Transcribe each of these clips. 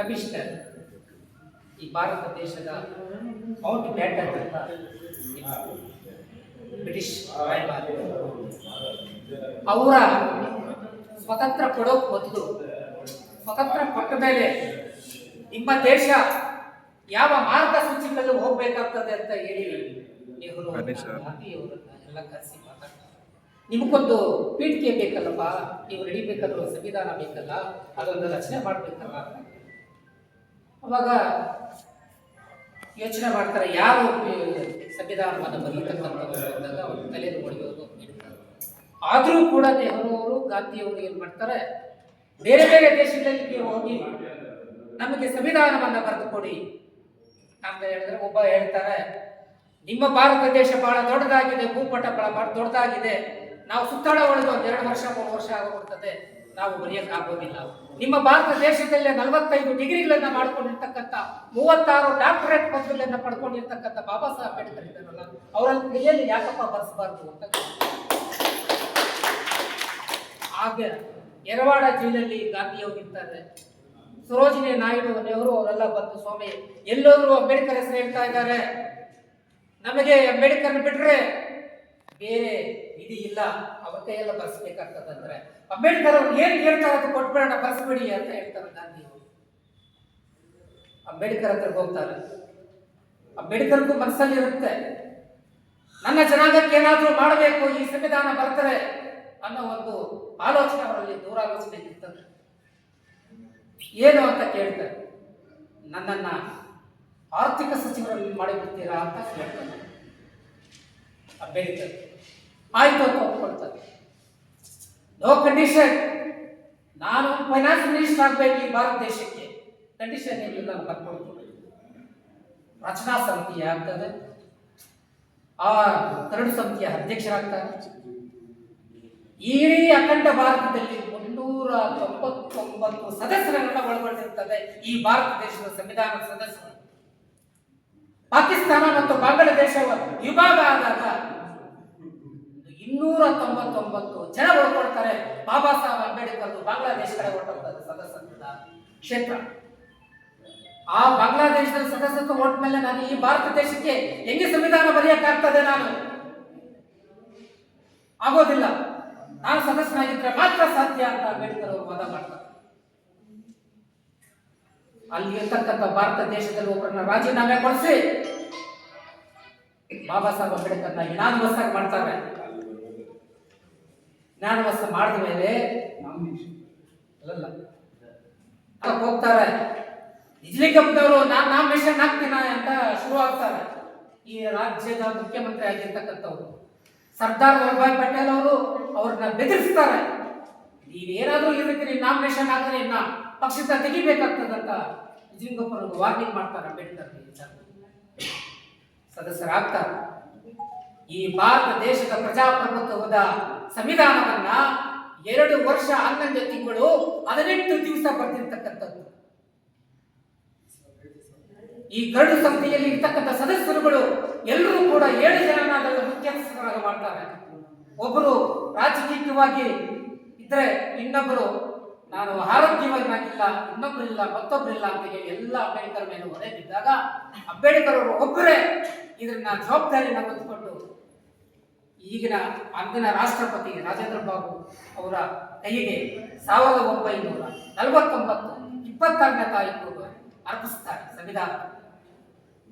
Commissioner ಈ ಭಾರತ ದೇಶದ out batter ಅಂತ ಬ್ರಿಟಿಷ್ ರಾಯಭಾರ. ಅವರ ಸ್ವತಂತ್ರ ಕೊಡೋಕೆ ಮೊದಲು ಸ್ವತಂತ್ರ ಕೊಟ್ಟ ಮೇಲೆ ನಿಮ್ಮ ದೇಶ ಯಾವ ಮಾರ್ಗಸೂಚಿಗಳಲ್ಲಿ ಹೋಗ್ಬೇಕಾಗ್ತದೆ ಅಂತ ಹೇಳಿ ನೆಹರು. ಗಾಂಧಿಯವರನ್ನ ಎಲ್ಲ ಕರೆಸಿ ಮಾತಾಡ್ತಾರೆ. ನಿಮಗೊಂದು ಪೀಠಿಕೆ ಬೇಕಲ್ಲಪ್ಪ? ನೀವು ನಡಿಬೇಕಲ್ಲ ಸಂವಿಧಾನ ಬೇಕಲ್ಲ? ಅದೊಂದು ರಚನೆ ಮಾಡ್ಬೇಕಲ್ಲ. ಅವಾಗ ಯೋಚನೆ ಮಾಡ್ತಾರೆ, ಯಾರು ಸಂವಿಧಾನವನ್ನು ಬರೀತಕ್ಕಂಥವ್ರು ಅವರು ತಲೆಯಲ್ಲಿ ಹೊಡೆಯೋದು ಆದರೂ ಕೂಡ ನೆಹರು ಗಾಂಧಿಯವರು ಏನು ಮಾಡ್ತಾರೆ, ಬೇರೆ ಬೇರೆ ದೇಶಗಳಲ್ಲಿ ಹೋಗಿ ನಮಗೆ ಸಂವಿಧಾನವನ್ನು ಬರೆದು ಕೊಡಿ ಅಂತ ಹೇಳಿದ್ರೆ ಒಬ್ಬ ಹೇಳ್ತಾರೆ, ನಿಮ್ಮ ಭಾರತ ದೇಶ ಬಹಳ ದೊಡ್ಡದಾಗಿದೆ, ಭೂಪಟ ಬಹಳ ದೊಡ್ಡದಾಗಿದೆ, ನಾವು ಸುತ್ತಾಡ ಒಂದು ಎರಡು ವರ್ಷ, ಮೂರು ವರ್ಷ ಆಗೋಗ್ತದೆ ನಾವು ಬರೆಯಕ್ಕಾಗೋದಿಲ್ಲ ನಿಮ್ಮ ಭಾರತ ದೇಶದಲ್ಲೇ ನಲವತ್ತೈದು ಡಿಗ್ರಿಗಳನ್ನ ಮಾಡ್ಕೊಂಡಿರ್ತಕ್ಕಂಥ ಮೂವತ್ತಾರು ಡಾಕ್ಟರೇಟ್ ಪದವಿಗಳನ್ನ ಪಡ್ಕೊಂಡಿರ್ತಕ್ಕಂಥ ಬಾಬಾ ಸಾಹೇಬ್ ಅಂಬೇಡ್ಕರ್ ಇದ್ದಾರಲ್ಲ ಅವರ ಕೈಯಲ್ಲಿ ಯಾಕಪ್ಪ ಬರೆಸಬಾರ್ದು ಅಂತ ಹಾಗೆ ಯರವಾಡ ಜೈಲಲ್ಲಿ ಗಾಂಧಿಯವರು ಇರ್ತಾರೆ. ಸರೋಜಿನಿ ನಾಯ್ಡು ನೆಹರು ಅವರೆಲ್ಲ ಬಂದು, ಸ್ವಾಮಿ, ಎಲ್ಲರೂ ಅಂಬೇಡ್ಕರ್ ಹೆಸರು ಹೇಳ್ತಾ ಇದ್ದಾರೆ. ನಮಗೆ ಅಂಬೇಡ್ಕರ್ ಬಿಟ್ರೆ ಬೇರೆ ವಿಧಿ ಇಲ್ಲ. ಅವ್ರ ಕೈಯೆಲ್ಲ ಬರ್ಸ್ಬೇಕಾಗ್ತದಂದ್ರೆ. ಅಂಬೇಡ್ಕರ್ ಅವ್ರು ಏನ್ ಹೇಳ್ತಾರೆ ಅದು ಕೊಟ್ಬೇಡ ಬರ್ಸ್ಬಿಡಿ ಅಂತ ಹೇಳ್ತಾರೆ ಗಾಂಧಿ ಅವರು. ಅಂಬೇಡ್ಕರ್ ಹತ್ರ ಹೋಗ್ತಾರೆ. ಅಂಬೇಡ್ಕರ್ಗೂ ಮನಸ್ಸಲ್ಲಿ ಇರುತ್ತೆ ನನ್ನ ಜನಾಂಗಕ್ಕೆ ಏನಾದರೂ ಮಾಡಬೇಕು, ಈ ಸಂವಿಧಾನ ಬರ್ತಾರೆ ಅನ್ನೋ ಒಂದು ಆಲೋಚನೆ ಅವರಲ್ಲಿ ದೂರಾಲೋಚನೆ ಇರ್ತದೆ. ಏನು ಅಂತ ಕೇಳ್ತಾರೆ. ನನ್ನನ್ನ ಆರ್ಥಿಕ ಸಚಿವರಲ್ಲಿ ಮಾಡಿಬಿಡ್ತೀರಾ ಅಂತ ಕೇಳ್ತಾರೆ. ಅಂಬೇಡ್ಕರ್. ಆಯ್ತು ಅಂತ ಒಪ್ಕೊಳ್ತಾರೆ. ನೋ ಕಂಡೀಷನ್ ನಾನು ಫೈನಾನ್ಸ್ ಮಿನಿಸ್ಟರ್ ಆಗ್ಬೇಕು ಈ ಭಾರತ ದೇಶಕ್ಕೆ. ಕಂಡೀಷನ್ ಏನಿಲ್ಲ ನಾನು ಬರ್ಕೊಳ್ತೀನಿ ರಚನಾ ಸಮಿತಿ ಆಗ್ತದೆ. ಆ ಕರಡು ಸಮಿತಿಯ ಅಧ್ಯಕ್ಷರಾಗ್ತಾರೆ. ಇಡೀ ಅಖಂಡ ಭಾರತದಲ್ಲಿ ಮುನ್ನೂರ ತೊಂಬತ್ತೊಂಬತ್ತು ಸದಸ್ಯರನ್ನ ಒಳಗೊಂಡಿರ್ತದೆ ಈ ಭಾರತ ದೇಶದ ಸಂವಿಧಾನದ ಸದಸ್ಯರು. ಪಾಕಿಸ್ತಾನ ಮತ್ತು ಬಾಂಗ್ಲಾದೇಶ ವಿಭಾಗ ಆದಾಗ ಇನ್ನೂರ ತೊಂಬತ್ತೊಂಬತ್ತು ಜನ ಒಳ್ಕೊಳ್ತಾರೆ ಬಾಬಾ ಸಾಹೇಬ್ ಅಂಬೇಡ್ಕರ್ ಬಾಂಗ್ಲಾದೇಶ ಕಡೆ ಹೊರಟೋಗ್ತದೆ ಸದಸ್ಯತ್ವದ ಕ್ಷೇತ್ರ. ಆ ಬಾಂಗ್ಲಾದೇಶದ ಸದಸ್ಯತ್ವ ಹೊರಟ ಮೇಲೆ ನಾನು ಈ ಭಾರತ ದೇಶಕ್ಕೆ ಹೆಂಗೆ ಸಂವಿಧಾನ ಬರೆಯಕ್ಕಾಗ್ತದೆ ನಾನು? ಆಗೋದಿಲ್ಲ. ನಾನು ಸದಸ್ಯನಾಗಿದ್ರೆ ಮಾತ್ರ ಸಾಧ್ಯ ಅಂತ ಅಂಬೇಡ್ಕರ್ ಅವರು ವಾದ ಮಾಡ್ತಾರೆ. ಅಲ್ಲಿ ಇರ್ತಕ್ಕಂಥ ಭಾರತ ದೇಶದಲ್ಲಿ ಒಬ್ಬರನ್ನ ರಾಜೀನಾಮೆ ಕೊಡಿಸಿ. ಬಾಬಾ ಸಾಹೇಬ್ ಅಂಬೇಡ್ಕರ್ನ ನಾನು ಆಗಿ ಮಾಡ್ತಾರೆ. ಇನಾಮವಸ್ ಮಾಡಿದ ಮೇಲೆ ಅಲ್ಲಲ್ಲ. ಹೋಗ್ತಾರೆ. ಬಿಜ್ಲಿ ಕಂಪ್ನಿಯವರು ನಾನ್ ನಾಮಿನೇಷನ್ ಹಾಕ್ತೀನ ಅಂತ ಶುರು ಆಗ್ತಾರೆ. ಈ ರಾಜ್ಯದ ಮುಖ್ಯಮಂತ್ರಿ ಆಗಿರ್ತಕ್ಕಂಥವ್ರು. ಸರ್ದಾರ್ ವಲ್ಲಭಾಯ್ ಪಟೇಲ್ ಅವರು ಅವ್ರನ್ನ ಬೆದರಿಸ್ತಾರೆ. ನೀವೇನಾದ್ರೂ ಇದಕ್ಕೆ ನೀವು ನಾಮಿನೇಷನ್ ಹಾಕಿದ್ರೆ ಇನ್ನ ಪಕ್ಷದ ತೆಗಿಬೇಕಾಗ್ತದಂತ ನಿಜಲಿಂಗಪ್ಪನ ವಾರ್ನಿಂಗ್ ಮಾಡ್ತಾರೆ ಅಂಬೇಡ್ಕರ್ ಸದಸ್ಯರಾಗ್ತಾರೆ. ಈ ಭಾರತ ದೇಶದ ಪ್ರಜಾಪ್ರಭುತ್ವದ ಸಂವಿಧಾನವನ್ನ ಎರಡು ವರ್ಷ ಹನ್ನೊಂದು ತಿಂಗಳು ಹದಿನೆಂಟು ದಿವಸ ಬರ್ತಿರ್ತಕ್ಕಂಥದ್ದು ಈ ಕರಡು ಸಂಸ್ಥೆಯಲ್ಲಿ ಇರ್ತಕ್ಕಂಥ ಸದಸ್ಯರುಗಳು ಎಲ್ಲರೂ ಕೂಡ ಏಳು ಜನ ಮುಖ್ಯಸ್ಥರಾಗಿ ಮಾಡ್ತಾರೆ. ಒಬ್ಬರು ರಾಜಕೀಯವಾಗಿ ಇದ್ರೆ ಇನ್ನೊಬ್ಬರು ನಾನು ಆರೋಗ್ಯವಾಗಿಲ್ಲ ಇನ್ನೊಬ್ರು ಇಲ್ಲ ಮತ್ತೊಬ್ರು ಇಲ್ಲ ಅಂತ ಹೇಳಿ ಎಲ್ಲ ಅಂಬೇಡ್ಕರ್ ಮೇಲೆ ಹೊರೆ ಬಿದ್ದಾಗ ಅಂಬೇಡ್ಕರ್ ಅವರು ಒಬ್ಬರೇ ಇದನ್ನ ಜವಾಬ್ದಾರಿಯನ್ನು ಹೊತ್ಕೊಂಡು ಈಗಿನ ಅಂದಿನ ರಾಷ್ಟ್ರಪತಿ ರಾಜೇಂದ್ರ ಬಾಬು ಅವರ ಕೈಗೆ ಸಾವಿರದ ಒಂಬೈನೂರ ನಲವತ್ತೊಂಬತ್ತು ಇಪ್ಪತ್ತಾರನೇ ತಾರೀಕು ಅರ್ಪಿಸುತ್ತಾರೆ ಸಂವಿಧಾನ.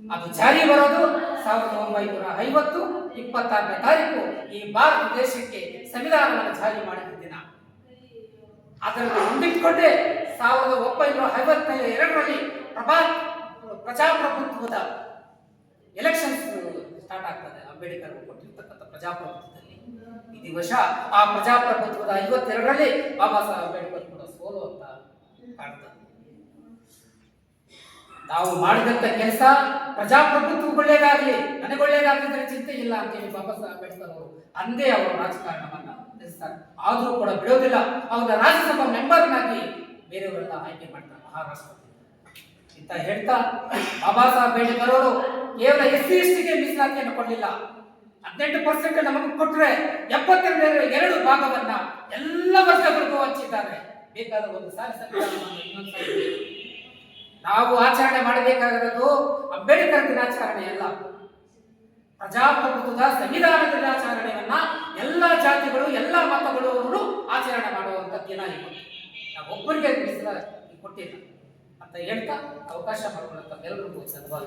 ಅದು ಜಾರಿ ಬರೋದು ಸಾವಿರದ ಒಂಬೈನೂರ ಐವತ್ತು ಇಪ್ಪತ್ತಾರನೇ ತಾರೀಕು ಈ ಭಾರತ ದೇಶಕ್ಕೆ ಸಂವಿಧಾನವನ್ನು ಜಾರಿ ಮಾಡಿದ ದಿನ. ಅದನ್ನು ಮುಂದಿಟ್ಕೊಂಡೇ ಸಾವಿರದ ಒಂಬೈನೂರ ಐವತ್ತೈದು ಎರಡರಲ್ಲಿ ಪ್ರಭಾ ಪ್ರಜಾಪ್ರಭುತ್ವದ ಆಗ್ತದೆ. ಅಂಬೇಡ್ಕರ್ ಕೊಟ್ಟಿರ್ತಕ್ಕಂಥ ಪ್ರಜಾಪ್ರಭುತ್ವದಲ್ಲಿ ಈ ದಿವಸ ಆ ಪ್ರಜಾಪ್ರಭುತ್ವದ ಐವತ್ತೆರಡರಲ್ಲಿ ಬಾಬಾ ಸಾಹೇಬ್ ಅಂಬೇಡ್ಕರ್ ಕೂಡ ಸೋಲು ಅಂತ ಕಾಣ್ತದೆ. ನಾವು ಮಾಡಿದಂತ ಕೆಲಸ ಪ್ರಜಾಪ್ರಭುತ್ವ ಒಳ್ಳೇದಾಗ್ಲಿ ನನಗೆ ಒಳ್ಳೇದಾಗ್ಲಿದ್ರೆ ಚಿಂತೆ ಇಲ್ಲ ಅಂತೇಳಿ ಬಾಬಾ ಸಾಹೇಬ್ ಅಂಬೇಡ್ಕರ್ ಅವರು ಅಂದೇ ಅವರ ರಾಜಕಾರಣವನ್ನ ನಡೆಸ್ತಾರೆ. ಆದರೂ ಕೂಡ ಬಿಡೋದಿಲ್ಲ. ಅವರ ರಾಜ್ಯಸಭಾ ಮೆಂಬರ್ನಾಗಿ ಬೇರೆಯವರೆಲ್ಲ ಆಯ್ಕೆ ಮಾಡ್ತಾರೆ ಮಹಾರಾಷ್ಟ್ರ ಅಂತ ಹೇಳ್ತಾ ಬಾಬಾ ಸಾಹೇಬ್ ಅಂಬೇಡ್ಕರ್ ಅವರು ಕೇವಲ ಎಸ್ ಸಿ ಎಸ್ ಟಿಗೆ ಮೀಸಲಾತಿಯನ್ನು ಕೊಡಲಿಲ್ಲ. ಹದಿನೆಂಟು ಪರ್ಸೆಂಟ್ ನಮಗೆ ಕೊಟ್ಟರೆ ಎಪ್ಪತ್ತೆರಡು ಎರಡು ಭಾಗವನ್ನ ಎಲ್ಲ ವರ್ಗಗಳಿಗೂ ಹಂಚಿದ್ದಾರೆ. ಬೇಕಾದ ಒಂದು ಸಾರಿ ನಾವು ಆಚರಣೆ ಮಾಡಬೇಕಾಗಿರೋದು ಅಂಬೇಡ್ಕರ್ ದಿನಾಚರಣೆ ಅಲ್ಲ. ಪ್ರಜಾಪ್ರಭುತ್ವದ ಸಂವಿಧಾನ ದಿನಾಚರಣೆಯನ್ನ ಎಲ್ಲ ಜಾತಿಗಳು, ಎಲ್ಲ ಮತಗಳು ಆಚರಣೆ ಮಾಡುವಂತ ದಿನ ಇದು ನಾವು ಒಬ್ಬರಿಗೆ ಕೊಟ್ಟಿಲ್ಲ. ಅಂತ ಹೇಳ್ತಾ ಅವಕಾಶ ಮಾಡಿಕೊಳ್ಳುತ್ತ ಎಲ್ಲರಿಗೂ ಧನ್ಯವಾದ